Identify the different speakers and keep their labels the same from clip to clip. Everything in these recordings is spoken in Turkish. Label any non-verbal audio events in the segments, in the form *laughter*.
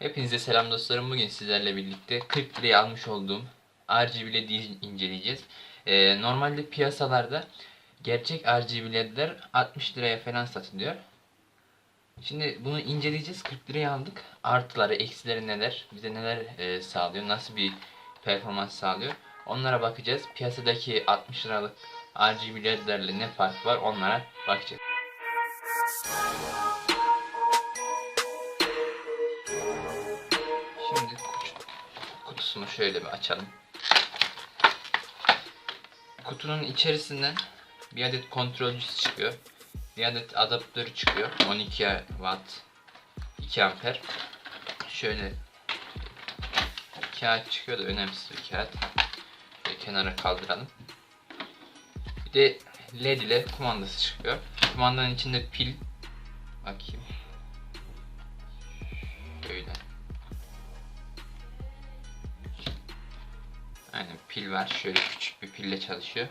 Speaker 1: Hepinize selam dostlarım. Bugün sizlerle birlikte 40 liraya almış olduğum RGB LED'i inceleyeceğiz. Ee, normalde piyasalarda gerçek RGB LED'ler 60 liraya falan satılıyor. Şimdi bunu inceleyeceğiz. 40 liraya aldık. Artıları, eksileri neler, bize neler e, sağlıyor, nasıl bir performans sağlıyor. Onlara bakacağız. Piyasadaki 60 liralık RGB LED'lerle ne fark var onlara bakacağız. Kutusunu şöyle bir açalım. Kutunun içerisinden bir adet kontrolcüsü çıkıyor. Bir adet adaptörü çıkıyor. 12 watt 2 amper. Şöyle kağıt çıkıyor da önemsiz bir kağıt. Şöyle kenara kaldıralım. Bir de led ile kumandası çıkıyor. Kumandanın içinde pil bakayım. Şöyle. Pil var. Şöyle küçük bir pille çalışıyor.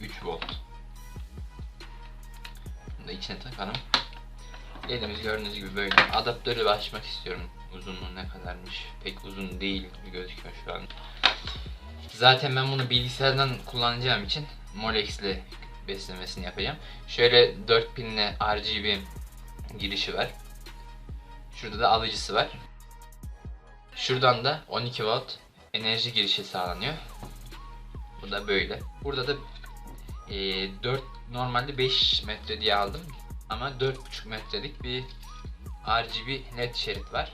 Speaker 1: 3 volt. Bunu da içine takalım. Elimiz gördüğünüz gibi böyle. Adaptörü açmak istiyorum. Uzunluğu ne kadarmış? Pek uzun değil gibi gözüküyor şu an. Zaten ben bunu bilgisayardan kullanacağım için Molex ile beslemesini yapacağım. Şöyle 4 pinle RGB girişi var. Şurada da alıcısı var. Şuradan da 12 volt enerji girişi sağlanıyor. Bu da böyle. Burada da e, 4 normalde 5 metre diye aldım ama 4,5 metrelik bir RGB led şerit var.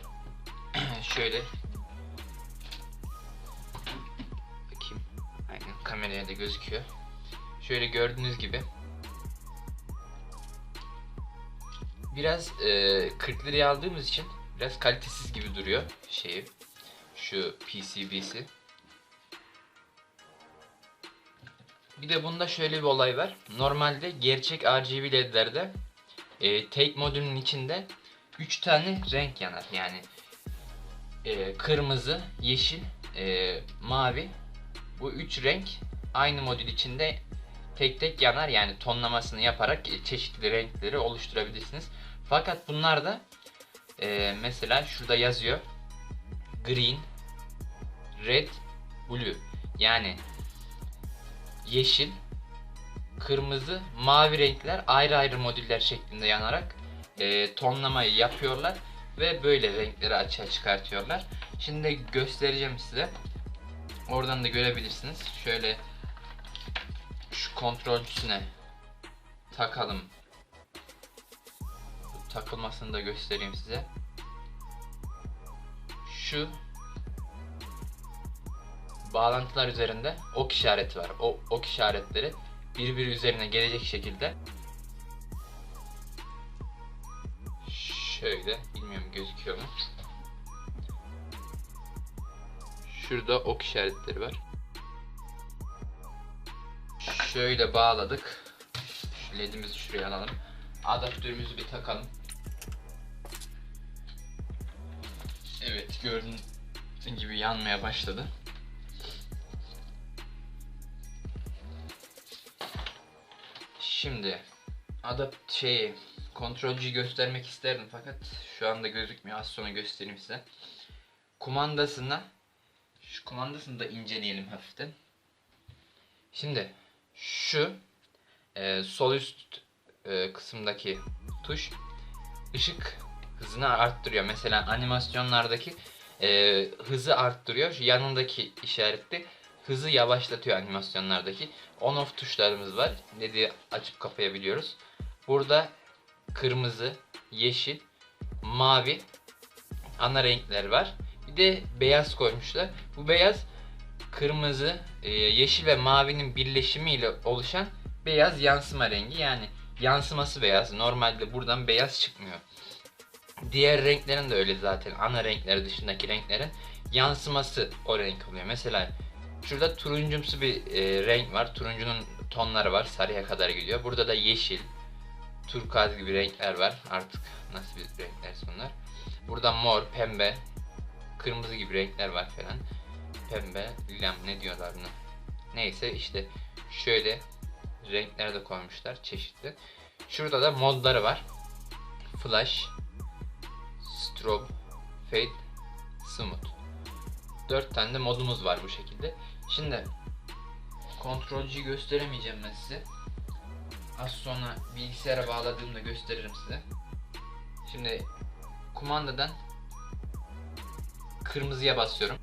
Speaker 1: *clears throat* Şöyle bakayım. Aynen kameraya da gözüküyor. Şöyle gördüğünüz gibi biraz e, 40 liraya aldığımız için biraz kalitesiz gibi duruyor şeyi. Şu PCB'si. Bir de bunda şöyle bir olay var. Normalde gerçek RGB ledlerde e, tek modülün içinde 3 tane renk yanar. Yani e, kırmızı, yeşil, e, mavi. Bu 3 renk aynı modül içinde tek tek yanar. Yani tonlamasını yaparak çeşitli renkleri oluşturabilirsiniz. Fakat bunlar da e, mesela şurada yazıyor green, red, blue. Yani yeşil, kırmızı, mavi renkler ayrı ayrı modüller şeklinde yanarak e, tonlamayı yapıyorlar ve böyle renkleri açığa çıkartıyorlar. Şimdi göstereceğim size. Oradan da görebilirsiniz. Şöyle şu kontrolcüsüne takalım. Takılmasını da göstereyim size. Şu bağlantılar üzerinde ok işareti var. O ok işaretleri birbiri üzerine gelecek şekilde şöyle bilmiyorum gözüküyor mu? Şurada ok işaretleri var. Şöyle bağladık. Şu ledimizi şuraya alalım. Adaptörümüzü bir takalım. Evet gördüğün gibi yanmaya başladı. Şimdi adapt şeyi kontrolcüyü göstermek isterdim fakat şu anda gözükmüyor. Az sonra göstereyim size. Kumandasına şu kumandasını da inceleyelim hafiften. Şimdi şu e, sol üst e, kısımdaki tuş ışık hızını arttırıyor. Mesela animasyonlardaki e, hızı arttırıyor. Şu yanındaki işaretli hızı yavaşlatıyor animasyonlardaki. On off tuşlarımız var. LED'i açıp kapayabiliyoruz. Burada kırmızı, yeşil, mavi ana renkler var. Bir de beyaz koymuşlar. Bu beyaz kırmızı, e, yeşil ve mavinin birleşimiyle oluşan beyaz yansıma rengi. Yani yansıması beyaz. Normalde buradan beyaz çıkmıyor. Diğer renklerin de öyle zaten. Ana renkleri dışındaki renklerin yansıması o renk oluyor. Mesela şurada turuncumsu bir e, renk var. Turuncunun tonları var. Sarıya kadar gidiyor. Burada da yeşil, turkuaz gibi renkler var. Artık nasıl bir renkler bunlar. Burada mor, pembe, kırmızı gibi renkler var falan. Pembe, lilam ne diyorlar buna. Neyse işte şöyle renkler de koymuşlar çeşitli. Şurada da modları var. Flash, strobe, Fade, Smooth. 4 tane de modumuz var bu şekilde. Şimdi kontrolcüyü gösteremeyeceğim ben size. Az sonra bilgisayara bağladığımda gösteririm size. Şimdi kumandadan kırmızıya basıyorum.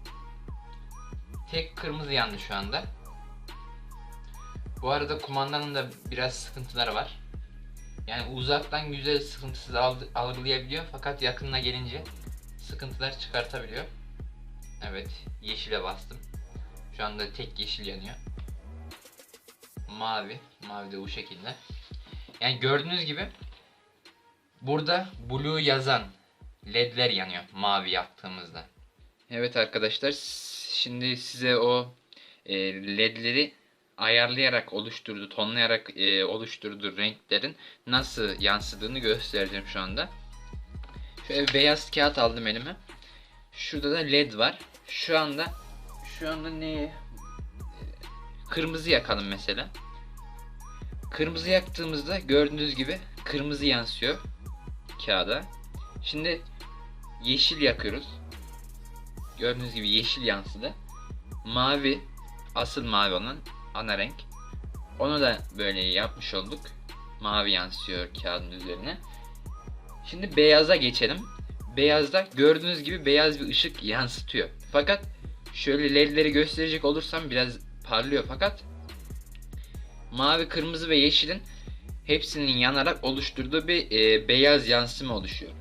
Speaker 1: Tek kırmızı yandı şu anda. Bu arada kumandanın da biraz sıkıntıları var. Yani uzaktan güzel sıkıntısız algı- algılayabiliyor fakat yakınına gelince sıkıntılar çıkartabiliyor. Evet, yeşile bastım. Şu anda tek yeşil yanıyor. Mavi, mavi de bu şekilde. Yani gördüğünüz gibi burada blue yazan ledler yanıyor mavi yaptığımızda. Evet arkadaşlar, şimdi size o e, ledleri ayarlayarak oluşturdu, tonlayarak e, oluşturduğu renklerin nasıl yansıdığını göstereceğim şu anda. Şöyle beyaz kağıt aldım elime. Şurada da led var. Şu anda şu anda ne kırmızı yakalım mesela. Kırmızı yaktığımızda gördüğünüz gibi kırmızı yansıyor kağıda. Şimdi yeşil yakıyoruz. Gördüğünüz gibi yeşil yansıdı. Mavi asıl mavi olan ana renk. Onu da böyle yapmış olduk. Mavi yansıyor kağıdın üzerine. Şimdi beyaza geçelim. Beyazda gördüğünüz gibi beyaz bir ışık yansıtıyor. Fakat şöyle ledleri gösterecek olursam biraz parlıyor fakat mavi, kırmızı ve yeşilin hepsinin yanarak oluşturduğu bir e, beyaz yansıma oluşuyor.